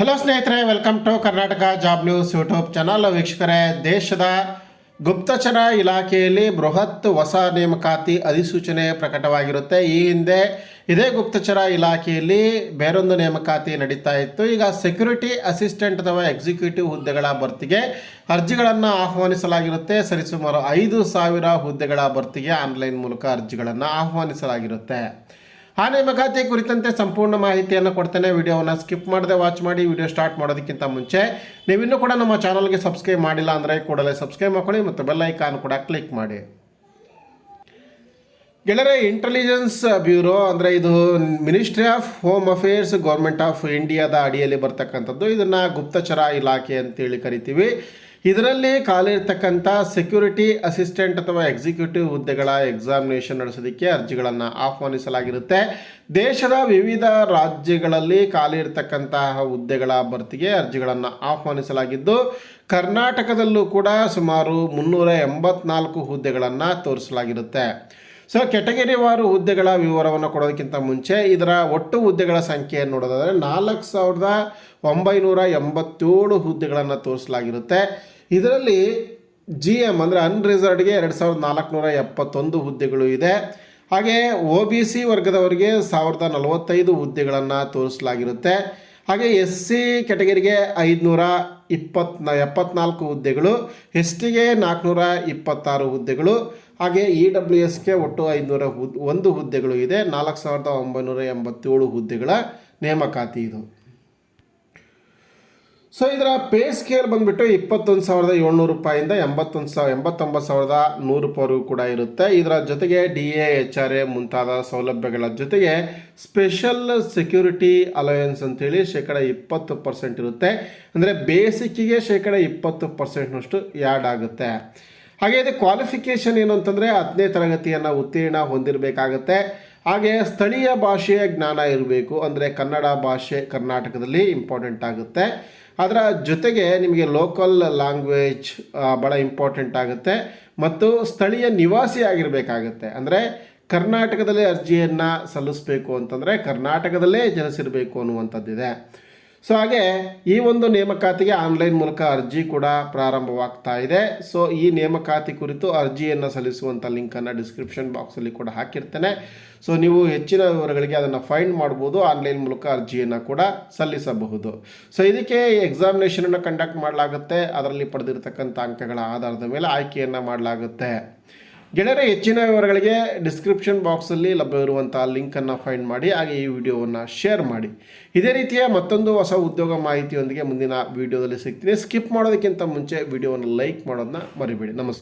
Hello ಸ್ನೇಹಿತರೆ welcome to Karnataka job news YouTube channel ವೀಕ್ಷಕರೇ, ದೇಶದ ಗುಪ್ತಚರ ಇಲಾಖೆಯಲ್ಲಿ ಬೃಹತ್ ಹೊಸ ನೇಮಕಾತಿ ಅಧಿಸೂಚನೆ ಪ್ರಕಟವಾಗಿರುತ್ತೆ. ಈ ಹಿಂದೆ ಇದೇ ಗುಪ್ತಚರ ಇಲಾಖೆಯಲ್ಲಿ ಬೇರೊಂದು ನೇಮಕಾತಿ ನಡೀತಾ ಇತ್ತು. ಈಗ ಸೆಕ್ಯೂರಿಟಿ ಅಸಿಸ್ಟೆಂಟ್ ಅಥವಾ ಎಕ್ಸಿಕ್ಯೂಟಿವ್ ಹುದ್ದೆಗಳ ಭರ್ತಿಗೆ ಅರ್ಜಿಗಳನ್ನು ಆಹ್ವಾನಿಸಲಾಗಿರುತ್ತೆ. ಸರಿಸುಮಾರು ಐದು ಸಾವಿರ ಹುದ್ದೆಗಳ ಭರ್ತಿಗೆ ಆನ್ಲೈನ್ ಮೂಲಕ ಅರ್ಜಿಗಳನ್ನು ಆಹ್ವಾನಿಸಲಾಗಿರುತ್ತೆ. ಆ ನೇಮಕಾತಿ ಕುರಿತಂತೆ ಸಂಪೂರ್ಣ ಮಾಹಿತಿಯನ್ನು ಕೊಡ್ತೇನೆ. ವಿಡಿಯೋವನ್ನು ಸ್ಕಿಪ್ ಮಾಡದೆ ವಾಚ್ ಮಾಡಿ, ವಿಡಿಯೋ ಸ್ಟಾರ್ಟ್ ಮಾಡೋದಕ್ಕಿಂತ ಮುಂಚೆ ನೀವಿನ್ನೂ ಕೂಡ ನಮ್ಮ ಚಾನಲ್ಗೆ ಸಬ್ಸ್ಕ್ರೈಬ್ ಮಾಡಿಲ್ಲ ಅಂದರೆ ಕೂಡಲೇ ಸಬ್ಸ್ಕ್ರೈಬ್ ಮಾಡ್ಕೊಳ್ಳಿ ಮತ್ತು ಬೆಲ್ಲೈಕಾನ್ ಕೂಡ ಕ್ಲಿಕ್ ಮಾಡಿ. ಗೆಳೆಯರೆ ಇಂಟೆಲಿಜೆನ್ಸ್ ಬ್ಯೂರೋ ಅಂದರೆ ಇದು ministry of home affairs government of ಇಂಡಿಯಾದ ಅಡಿಯಲ್ಲಿ ಬರ್ತಕ್ಕಂಥದ್ದು. ಇದನ್ನು ಗುಪ್ತಚರ ಇಲಾಖೆ ಅಂತೇಳಿ ಕರಿತೀವಿ. ಇದರಲ್ಲಿ ಕಾಲಿರ್ತಕ್ಕಂಥ ಸೆಕ್ಯೂರಿಟಿ ಅಸಿಸ್ಟೆಂಟ್ ಅಥವಾ ಎಕ್ಸಿಕ್ಯೂಟಿವ್ ಹುದ್ದೆಗಳ ಎಕ್ಸಾಮಿನೇಷನ್ ನಡೆಸೋದಕ್ಕೆ ಅರ್ಜಿಗಳನ್ನು ಆಹ್ವಾನಿಸಲಾಗಿರುತ್ತೆ. ದೇಶದ ವಿವಿಧ ರಾಜ್ಯಗಳಲ್ಲಿ ಖಾಲಿ ಇರತಕ್ಕಂತಹ ಹುದ್ದೆಗಳ ಭರ್ತಿಗೆ ಅರ್ಜಿಗಳನ್ನು ಆಹ್ವಾನಿಸಲಾಗಿದ್ದು, ಕರ್ನಾಟಕದಲ್ಲೂ ಕೂಡ ಸುಮಾರು ಮುನ್ನೂರ ಎಂಬತ್ನಾಲ್ಕು ಹುದ್ದೆಗಳನ್ನು ತೋರಿಸಲಾಗಿರುತ್ತೆ. ಸೊ ಕೆಟಗರಿವಾರು ಹುದ್ದೆಗಳ ವಿವರವನ್ನು ಕೊಡೋದಕ್ಕಿಂತ ಮುಂಚೆ ಇದರ ಒಟ್ಟು ಹುದ್ದೆಗಳ ಸಂಖ್ಯೆಯನ್ನು ನೋಡೋದಾದರೆ ನಾಲ್ಕು ಸಾವಿರದ ಒಂಬೈನೂರ ಎಂಬತ್ತೇಳು ಹುದ್ದೆಗಳನ್ನು ತೋರಿಸಲಾಗಿರುತ್ತೆ. ಇದರಲ್ಲಿ ಜಿ ಎಂ ಅಂದರೆ ಅನ್ರಿಸರ್ವ್ಡ್ಗೆ ಎರಡು ಸಾವಿರದ ನಾಲ್ಕುನೂರ ಎಪ್ಪತ್ತೊಂದು ಹುದ್ದೆಗಳು ಇದೆ. ಹಾಗೆ ಒ ಬಿ ಸಿ ವರ್ಗದವರಿಗೆ ಸಾವಿರದ ನಲವತ್ತೈದು ಹುದ್ದೆಗಳನ್ನು ತೋರಿಸಲಾಗಿರುತ್ತೆ. ಹಾಗೆ ಎಸ್ ಸಿ ಕೆಟಗರಿಗೆ ಐದುನೂರ ಇಪ್ಪತ್ನ ಎಪ್ಪತ್ನಾಲ್ಕು ಹುದ್ದೆಗಳು ಎಸ್ ಟಿಗೆ ನಾಲ್ಕುನೂರ ಇಪ್ಪತ್ತಾರು ಹುದ್ದೆಗಳು ಹಾಗೆ ಇ ಡಬ್ಲ್ಯೂ ಎಸ್ಗೆ ಒಟ್ಟು ಐದುನೂರ ಹುದ್, ಒಂದು ಹುದ್ದೆಗಳು ಇದೆ. ನಾಲ್ಕು ಸಾವಿರದ ಒಂಬೈನೂರ ಎಂಬತ್ತೇಳು ಹುದ್ದೆಗಳ ನೇಮಕಾತಿ ಇದು. ಸೊ ಇದರ ಪೇ ಸ್ಕೇಲ್ ಬಂದುಬಿಟ್ಟು ಇಪ್ಪತ್ತೊಂದು ಸಾವಿರದ ಏಳ್ನೂರು ರೂಪಾಯಿಂದ ಎಂಬತ್ತೊಂದು ಸಾವಿರ, ಎಂಬತ್ತೊಂಬತ್ತು ಸಾವಿರದ ನೂರು ರೂಪಾಯಿ ಕೂಡ ಇರುತ್ತೆ. ಇದರ ಜೊತೆಗೆ D A H R A ಮುಂತಾದ ಸೌಲಭ್ಯಗಳ ಜೊತೆಗೆ ಸ್ಪೆಷಲ್ ಸೆಕ್ಯೂರಿಟಿ ಅಲಯನ್ಸ್ ಅಂತೇಳಿ ಶೇಕಡ ಇಪ್ಪತ್ತು ಪರ್ಸೆಂಟ್ ಇರುತ್ತೆ. ಅಂದರೆ ಬೇಸಿಕ್ಕಿಗೆ ಶೇಕಡ ಇಪ್ಪತ್ತು ಪರ್ಸೆಂಟ್ನಷ್ಟು ಆ್ಯಡ್ ಆಗುತ್ತೆ. ಹಾಗೆ ಇದು ಕ್ವಾಲಿಫಿಕೇಷನ್ ಏನು ಅಂತಂದರೆ ಹತ್ತನೇ ತರಗತಿಯನ್ನು ಉತ್ತೀರ್ಣ ಹೊಂದಿರಬೇಕಾಗತ್ತೆ. ಹಾಗೆ ಸ್ಥಳೀಯ ಭಾಷೆಯ ಜ್ಞಾನ ಇರಬೇಕು ಅಂದರೆ ಕನ್ನಡ ಭಾಷೆ ಕರ್ನಾಟಕದಲ್ಲಿ ಇಂಪಾರ್ಟೆಂಟ್ ಆಗುತ್ತೆ. ಅದರ ಜೊತೆಗೆ ನಿಮಗೆ ಲೋಕಲ್ ಲ್ಯಾಂಗ್ವೇಜ್ ಭಾಳ ಇಂಪಾರ್ಟೆಂಟ್ ಆಗುತ್ತೆ. ಮತ್ತು ಸ್ಥಳೀಯ ನಿವಾಸಿ ಆಗಿರಬೇಕಾಗತ್ತೆ. ಅಂದರೆ ಕರ್ನಾಟಕದಲ್ಲೇ ಅರ್ಜಿಯನ್ನು ಸಲ್ಲಿಸಬೇಕು ಅಂತಂದರೆ ಕರ್ನಾಟಕದಲ್ಲೇ ಜನಿಸಿರಬೇಕು ಅನ್ನುವಂಥದ್ದಿದೆ. ಸೊ ಹಾಗೆ ಈ ಒಂದು ನೇಮಕಾತಿಗೆ ಆನ್ಲೈನ್ ಮೂಲಕ ಅರ್ಜಿ ಕೂಡ ಪ್ರಾರಂಭವಾಗ್ತಾ ಇದೆ. ಸೊ ಈ ನೇಮಕಾತಿ ಕುರಿತು ಅರ್ಜಿಯನ್ನು ಸಲ್ಲಿಸುವಂಥ ಲಿಂಕನ್ನು ಡಿಸ್ಕ್ರಿಪ್ಷನ್ ಬಾಕ್ಸಲ್ಲಿ ಕೂಡ ಹಾಕಿರ್ತೇನೆ. ಸೊ ನೀವು ಹೆಚ್ಚಿನ ವಿವರಗಳಿಗೆ ಅದನ್ನು ಫೈಂಡ್ ಮಾಡ್ಬೋದು ಆನ್ಲೈನ್ ಮೂಲಕ ಅರ್ಜಿಯನ್ನು ಕೂಡ ಸಲ್ಲಿಸಬಹುದು. ಸೊ ಇದಕ್ಕೆ ಎಕ್ಸಾಮಿನೇಷನನ್ನು ಕಂಡಕ್ಟ್ ಮಾಡಲಾಗುತ್ತೆ. ಅದರಲ್ಲಿ ಪಡೆದಿರತಕ್ಕಂಥ ಅಂಕಗಳ ಆಧಾರದ ಮೇಲೆ ಆಯ್ಕೆಯನ್ನು ಮಾಡಲಾಗುತ್ತೆ. ಗೆಳೆಯರೆ, ಹೆಚ್ಚಿನ ವಿವರಗಳಿಗೆ ಡಿಸ್ಕ್ರಿಪ್ಷನ್ ಬಾಕ್ಸಲ್ಲಿ ಲಭ್ಯವಿರುವಂಥ ಲಿಂಕನ್ನು ಫೈಂಡ್ ಮಾಡಿ, ಹಾಗೆ ಈ ವಿಡಿಯೋವನ್ನು ಶೇರ್ ಮಾಡಿ. ಇದೇ ರೀತಿಯ ಮತ್ತೊಂದು ಹೊಸ ಉದ್ಯೋಗ ಮಾಹಿತಿಯೊಂದಿಗೆ ಮುಂದಿನ ವಿಡಿಯೋದಲ್ಲಿ ಸಿಗ್ತೀನಿ. ಸ್ಕಿಪ್ ಮಾಡೋದಕ್ಕಿಂತ ಮುಂಚೆ ವಿಡಿಯೋವನ್ನು ಲೈಕ್ ಮಾಡೋದನ್ನ ಮರಿಬೇಡಿ. ನಮಸ್ಕಾರ